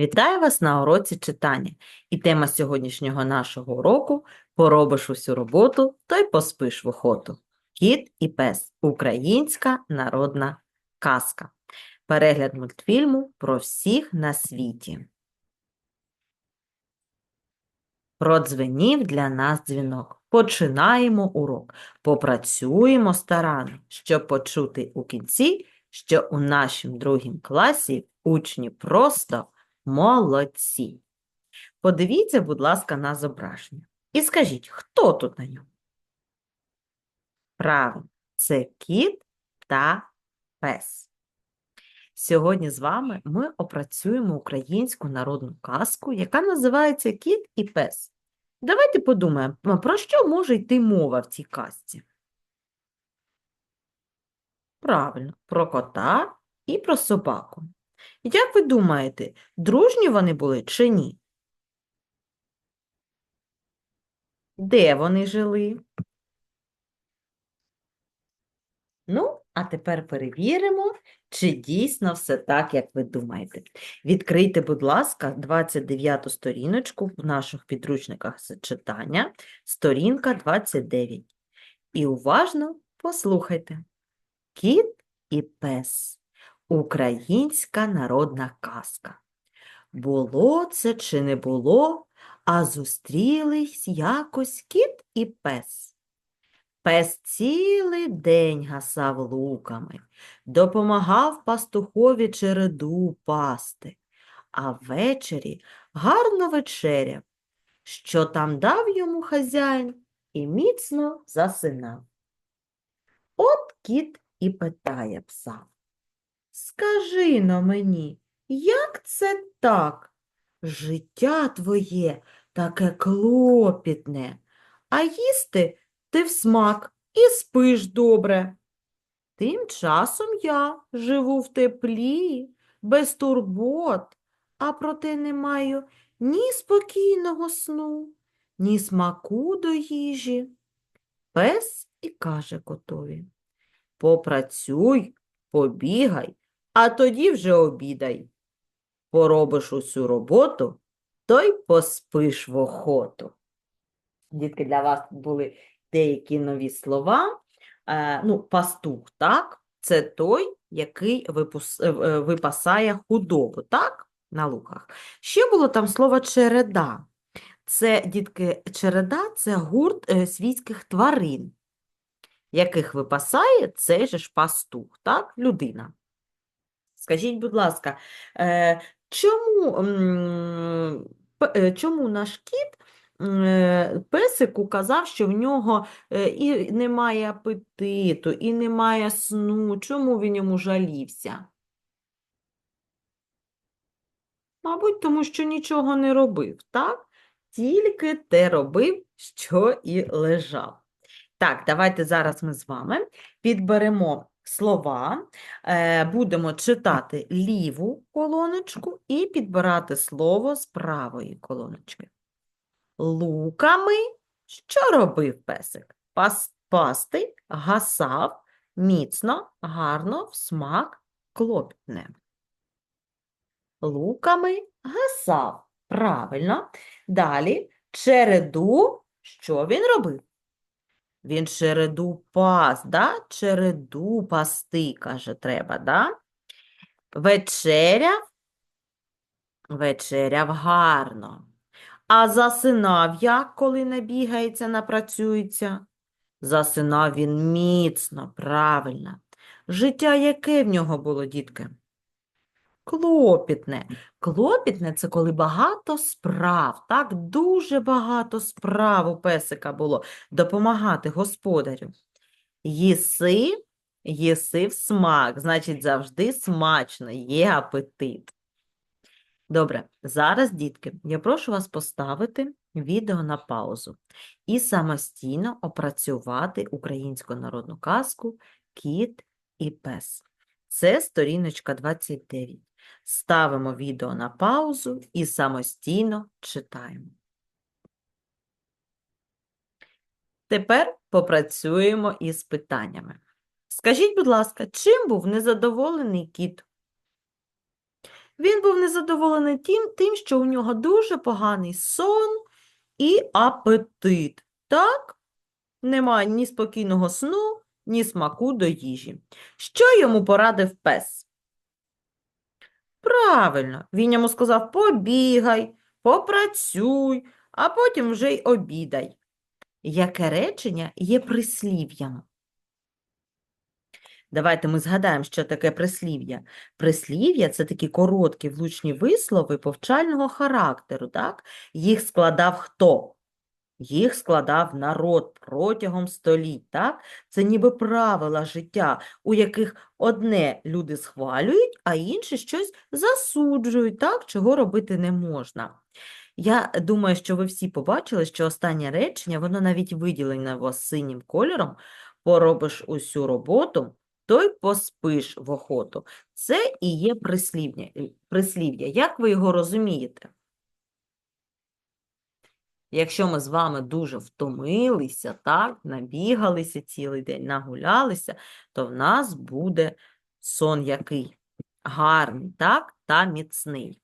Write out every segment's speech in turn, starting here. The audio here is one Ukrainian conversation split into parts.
Вітаю вас на уроці читання. І тема сьогоднішнього нашого уроку Поробиш усю роботу, то й поспиш в охоту. Кіт і пес. Українська народна казка. Перегляд мультфільму про всіх на світі. Продзвенів для нас дзвінок. Починаємо урок. Попрацюємо старанно, щоб почути у кінці, що у нашому другім класі учні просто молодці. Подивіться, будь ласка, на зображення. І скажіть, хто тут на ньому? Правильно, це кіт та пес. Сьогодні з вами ми опрацюємо українську народну казку, яка називається Кіт і пес. Давайте подумаємо, про що може йти мова в цій казці? Правильно, про кота і про собаку. Як ви думаєте, дружні вони були чи ні? Де вони жили? Ну, а тепер перевіримо, чи дійсно все так, як ви думаєте. Відкрийте, будь ласка, 29 сторіночку в наших підручниках з читання, сторінка 29. І уважно послухайте. Кіт і пес. Українська народна казка. Було це чи не було, а зустрілись якось кіт і пес. Пес цілий день гасав луками, допомагав пастухові череду пасти, а ввечері гарно вечеряв, що там дав йому хазяїн і міцно засинав. От кіт і питає пса. Скажи но мені, як це так? Життя твоє таке клопітне, а їсти ти в смак і спиш добре. Тим часом я живу в теплі, без турбот, а проте не маю ні спокійного сну, ні смаку до їжі. Пес і каже котові Попрацюй, побігай, а тоді вже обідай. Поробиш усю роботу, то й поспиш в охоту. Дітки, для вас були деякі нові слова. Е, ну, пастух, так? Це той, який випус... е, е, випасає худобу, так? На луках. Ще було там слово череда. Це, дітки, череда це гурт е, свійських тварин, яких випасає цей же ж пастух, так? Людина. Скажіть, будь ласка, е, чому, е, чому наш кіт е, песику казав, що в нього і немає апетиту, і немає сну? Чому він йому жалівся? Мабуть, тому що нічого не робив, так? Тільки те робив, що і лежав. Так, давайте зараз ми з вами підберемо слова, е, будемо читати ліву колоночку і підбирати слово з правої колоночки. Луками що робив песик? Пас, пасти, гасав, міцно, гарно, в смак, клопітне. Луками гасав. Правильно. Далі череду, що він робив? Він череду пас, да? Череду пасти, каже, треба, да? Вечеряв, вечеряв гарно. А засинав як, коли набігається, напрацюється? Засинав він міцно, правильно. Життя яке в нього було, дітки? Клопітне. Клопітне – це коли багато справ, так? Дуже багато справ у песика було допомагати господарю. Їси, їси в смак, значить завжди смачно, є апетит. Добре, зараз, дітки, я прошу вас поставити відео на паузу і самостійно опрацювати українську народну казку «Кіт і пес». Це сторіночка 29. Ставимо відео на паузу і самостійно читаємо. Тепер попрацюємо із питаннями. Скажіть, будь ласка, чим був незадоволений кіт? Він був незадоволений тим, тим, що у нього дуже поганий сон і апетит. Так? Немає ні спокійного сну, ні смаку до їжі. Що йому порадив пес? Правильно, він йому сказав побігай, попрацюй, а потім вже й обідай. Яке речення є прислів'ям? Давайте ми згадаємо, що таке прислів'я. Прислів'я – це такі короткі влучні вислови повчального характеру, так? Їх складав хто? Їх складав народ протягом століть, так? Це ніби правила життя, у яких одне люди схвалюють, а інші щось засуджують, так? Чого робити не можна. Я думаю, що ви всі побачили, що останнє речення, воно навіть виділене вас синім кольором. Поробиш усю роботу, то й поспиш в охоту. Це і є прислів'я. Як ви його розумієте? Якщо ми з вами дуже втомилися, так, набігалися цілий день, нагулялися, то в нас буде сон який? Гарний, так, та міцний.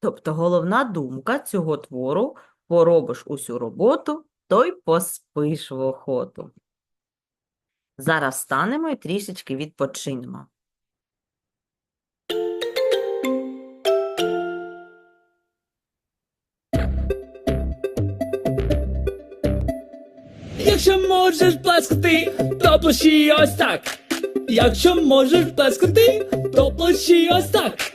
Тобто головна думка цього твору поробиш усю роботу, то й поспиш в охоту. Зараз встанемо і трішечки відпочинемо. Якщо можеш плескати, то плещи ось так. Якщо можеш плескати, то плещи ось так.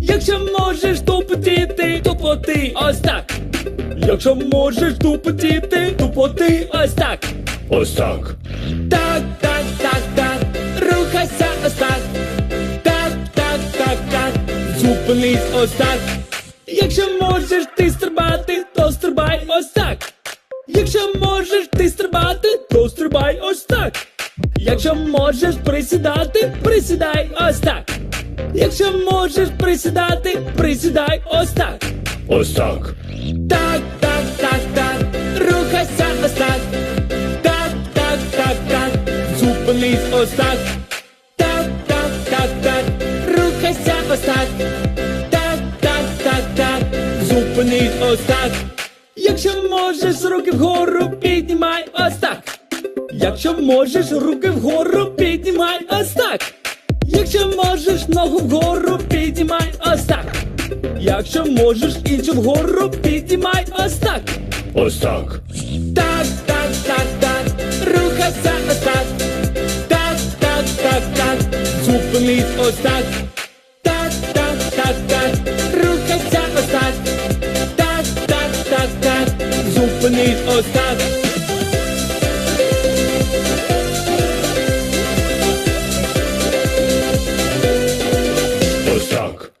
Якщо можеш тупотіти, тупоти ось так. Якщо можеш тупотіти, тупоти ось так. Ось так. Так, так, так, так. Рухайся ось так. Так, так, так, так. Зупинись ось так. Якщо можеш ти стрибати, то стрибай ось так. Якщо можеш ти стрибати, то стрибай ось так. Якщо можеш присідати, присідай ось так. Якщо можеш присідати, присідай ось так. Ось так. Так, так, так, так. Рухайся ось так. Так, так, так, так. Зупинись ось так. Так, так, так, так. Рухайся ось так. Так, так, так, так. Зупинись ось так. Якщо можеш руки вгору, піднімай ось так. Якщо можеш руки вгору, піднімай ось так. Якщо можеш ногу вгору, піднімай ось так. Якщо можеш іншу вгору, піднімай ось так. Ось так. Так, так, так, так. Рухайся ось так. Так, так, так, так. Зупинись ось так. Так, Зупинись ось так. Ось так.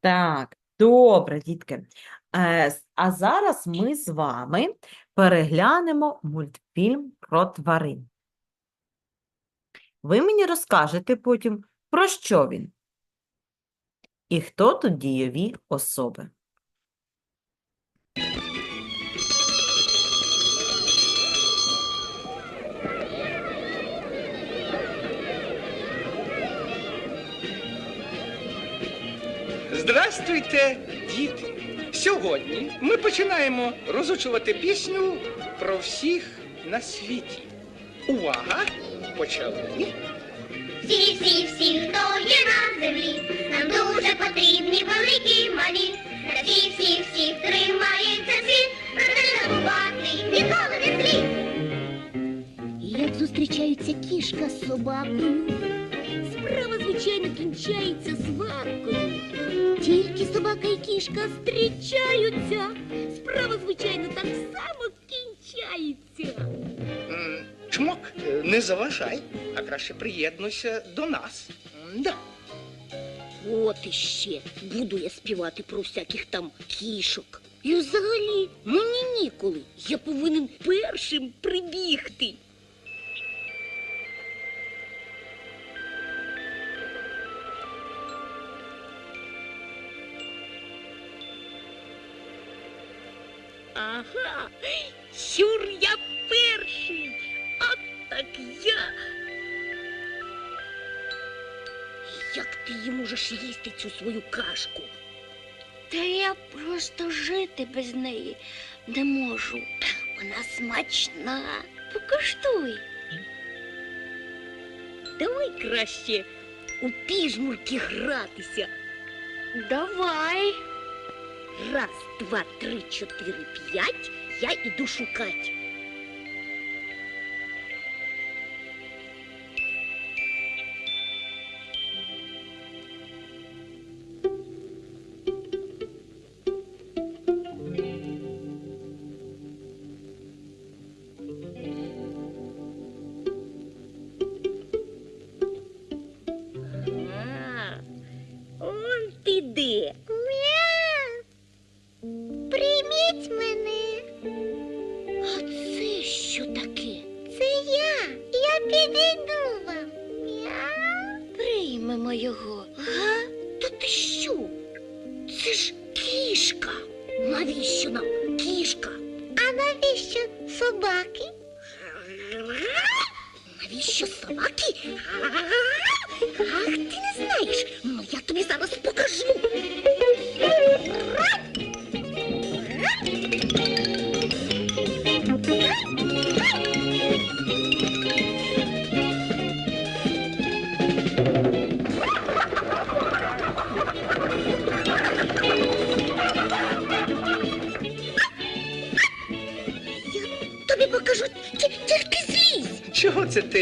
Так, добре, дітки. Е, А зараз ми з вами переглянемо мультфільм про тварин. Ви мені розкажете потім, про що він і хто тут дійові особи. Здрастуйте, діти! Сьогодні ми починаємо розучувати пісню про всіх на світі. Увага! Почали! Всі, всі, всі, хто є на землі, нам дуже потрібні великі малі. На всі, всі, всі тримається світ, проте забувати ніколи не слід. Як зустрічаються кішка з собакою, справа, звичайно, кінчається сваркою. Тільки собака і кішка зустрічаються, справа, звичайно, так само кінчається. М, Чмок, е, не заважай, а краще приєднуйся до нас. Да. От іще буду я співати про всяких там кішок. І взагалі мені ніколи. Я повинен першим прибігти. Сюр я перший. От так я. Як ти її можеш їсти цю свою кашку? Та я просто жити без неї не можу. Вона смачна. Покуштуй. Давай краще у піжмурки гратися. Давай. Раз, два, три, чотири, п'ять. Я іду шукати.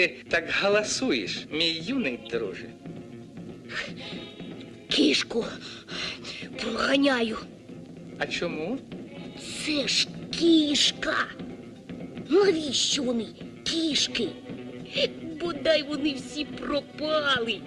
Ти так галасуєш, мій юний друже? Кішку проганяю. А чому? Це ж кішка. Навіщо вони кішки? Бодай вони всі пропали.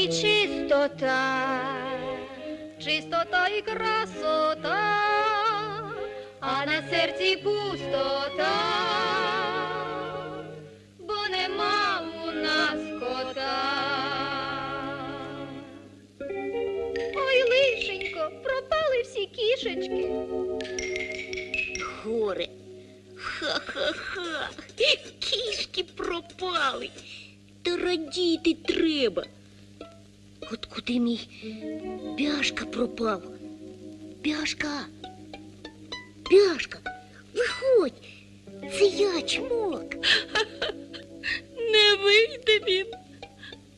нашім домі чистота, чистота і красота, а на серці пустота, Мій пяшка пропав? Пяшка. Пяшка, виходь. Це я чмок. Не вийде він.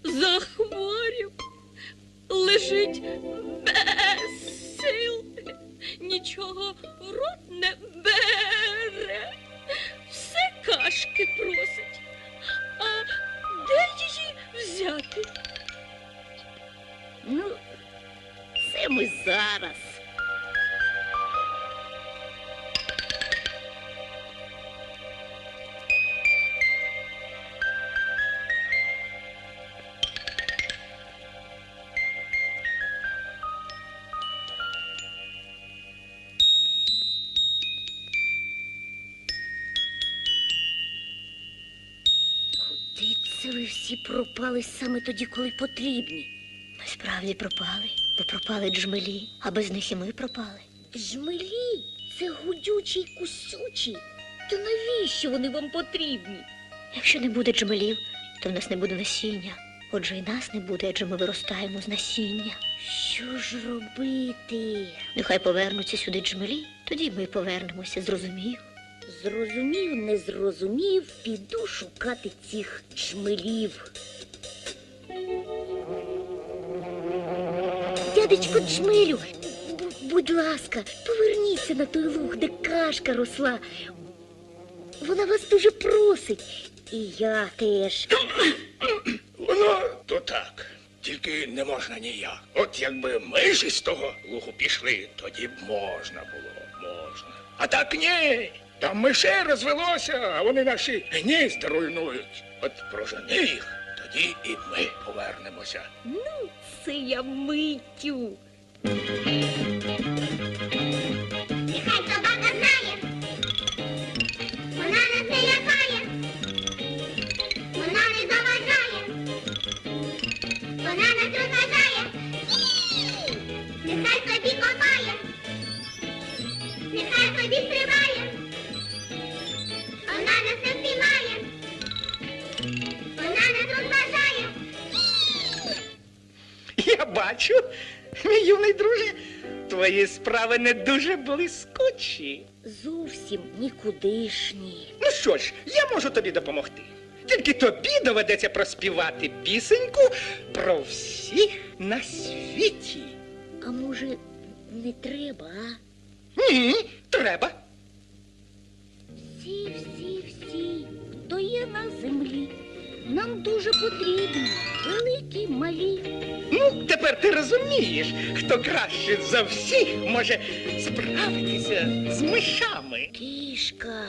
Захворів. Лежить без сил. Нічого в рот не бере. Все кашки просить. Зараз. Куди це ви всі пропали саме тоді, коли потрібні? Ми справді пропали, бо пропали джмелі, а без них і ми пропали. Жмелі, це гудючі й кусючі. Та навіщо вони вам потрібні? Якщо не буде джмелів, то в нас не буде насіння. Отже, і нас не буде, адже ми виростаємо з насіння. Що ж робити? Нехай повернуться сюди джмелі, тоді ми повернемося, зрозумів. Зрозумів, не зрозумів, піду шукати цих джмелів. Дядечко джмелю, бу- будь ласка, поверніться на той луг, де кашка росла. Вона вас дуже просить. І я теж. Воно то так, тільки не можна ніяк. От якби ми ж із того лугу пішли, тоді б можна було, можна. А так ні. Там мишей розвелося, а вони наші гнізда руйнують. От прожени їх, тоді і ми повернемося. Ну, це я миттю. Нехай собака знає, вона нас не лякає, вона не заважає, вона нас розважає. Нехай собі копає, нехай собі стрибає, бачу, мій юний друже, твої справи не дуже блискучі. Зовсім нікудишні. Ну що ж, я можу тобі допомогти. Тільки тобі доведеться проспівати пісеньку про всіх на світі. А може, не треба, а? Ні, треба. Всі, всі, всі, хто є на землі, нам дуже потрібні, великі, малі. Ну, тепер ти розумієш, хто краще за всіх може справитися з мишами. Кішка.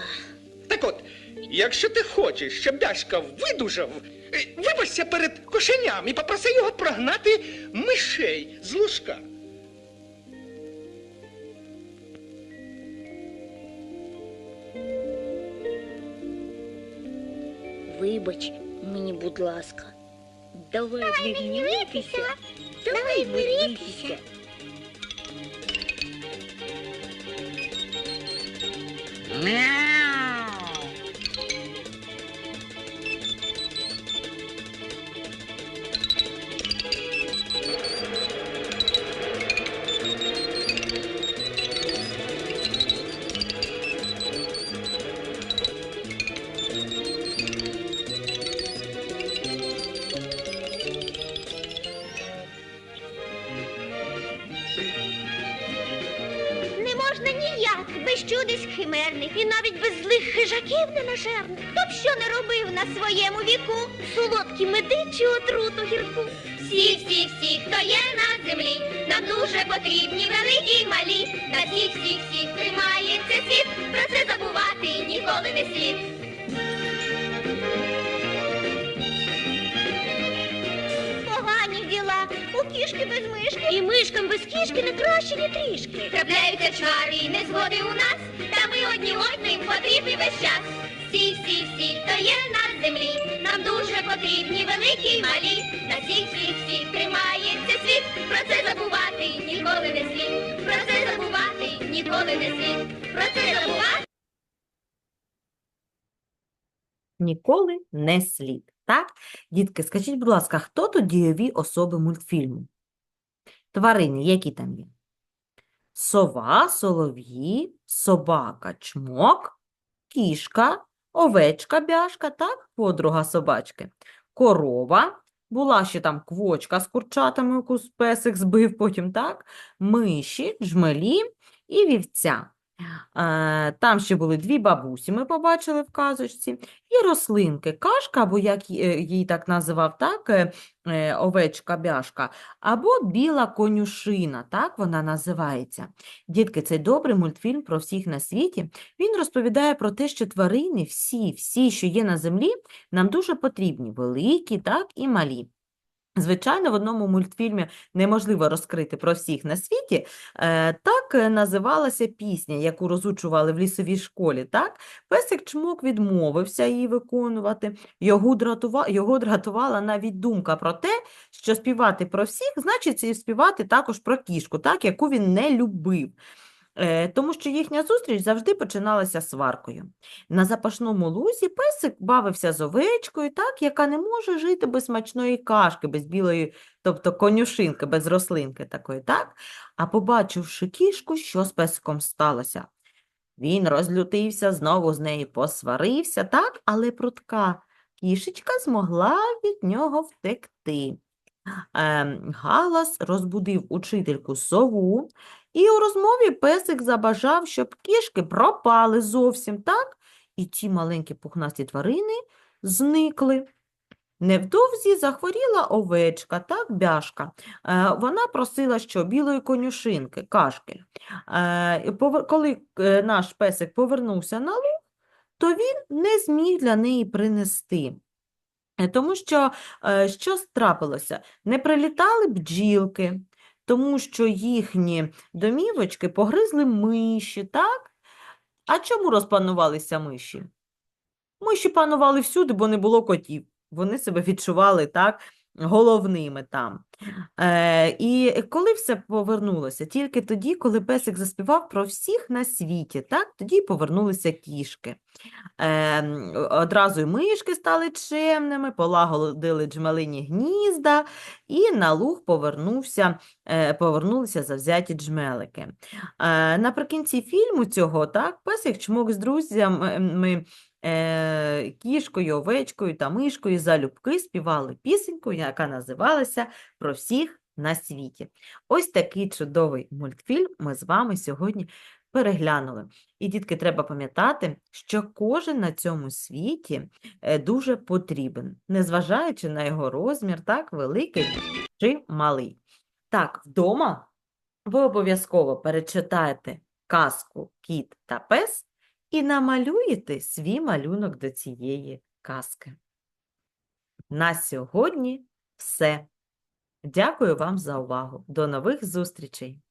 Так от, якщо ти хочеш, щоб Дашка видужав, е, вибачся перед кошеням і попроси його прогнати мишей з лужка. Вибач мені, будь ласка. Давай, не гнівайтеся. Давай миритися. Не хижаків ненажерних. Хто б що не робив на своєму віку, солодкі меди чи отруту гірку. Всі, всі, всі, хто є на землі, нам дуже потрібні великі й малі. На всіх, всіх, всіх тримається світ, про це забувати ніколи не слід. Погані діла, у кішки без мишки. І мишкам без кішки не краще, ні трішки. Трапляються чвари і незгоди у нас, та ми одні одним потрібні весь час. Всі, всі, всі, хто є на землі, нам дуже потрібні великі й малі. На всіх, всіх, всіх тримається світ, про це забувати ніколи не слід. Про це забувати ніколи не слід. Про це забувати. Ніколи не слід. Так? Дітки, скажіть, будь ласка, хто тут дієві особи мультфільму? Тварини, які там є? Сова, солов'ї, собака, чмок, кішка, овечка, бяшка, так? Подруга собачки. Корова, була ще там квочка з курчатами, яку песик збив потім, так? Миші, джмелі і вівця. Там ще були дві бабусі, ми побачили в казочці, і рослинки, кашка, або як е, її так називав, так, е, е, овечка бяшка, або біла конюшина, так вона називається. Дітки, цей добрий мультфільм про всіх на світі. Він розповідає про те, що тварини, всі, всі, що є на землі, нам дуже потрібні, великі, так, і малі. Звичайно, в одному мультфільмі неможливо розкрити про всіх на світі. Е, так е, називалася пісня, яку розучували в лісовій школі. Так? Песик Чмок відмовився її виконувати. Його, дратува... Його дратувала навіть думка про те, що співати про всіх, значить і співати також про кішку, так? яку він не любив. Е, Тому що їхня зустріч завжди починалася сваркою. На запашному лузі песик бавився з овечкою, так, яка не може жити без смачної кашки, без білої, тобто конюшинки, без рослинки такої, так? А побачивши кішку, що з песиком сталося? Він розлютився, знову з нею посварився, так, але прутка кішечка змогла від нього втекти. Ем, Галас розбудив учительку сову, і у розмові песик забажав, щоб кішки пропали зовсім, так? І ті маленькі пухнасті тварини зникли. Невдовзі захворіла овечка, так, бяшка. Е, Вона просила, що білої конюшинки, кашки. Е, повер- Коли е, наш песик повернувся на луг, то він не зміг для неї принести. Е, Тому що е, що трапилося? Не прилітали бджілки, тому що їхні домівочки погризли миші, так? А чому розпанувалися миші? Миші панували всюди, бо не було котів. Вони себе відчували так головними там. Е, і коли все повернулося? Тільки тоді, коли песик заспівав про всіх на світі, так? Тоді повернулися кішки. Е, одразу й мишки стали чемними, полагодили джмелині гнізда, і на луг повернувся, е, повернулися завзяті джмелики. Е, наприкінці фільму цього, так, песик чмок з друзями е, кішкою, овечкою та мишкою залюбки співали пісеньку, яка називалася Про всіх на світі. Ось такий чудовий мультфільм ми з вами сьогодні переглянули. І, дітки, треба пам'ятати, що кожен на цьому світі е, дуже потрібен, незважаючи на його розмір, так, великий чи малий. Так, вдома ви обов'язково перечитаєте казку Кіт та пес і намалюєте свій малюнок до цієї казки. На сьогодні все. Дякую вам за увагу. До нових зустрічей!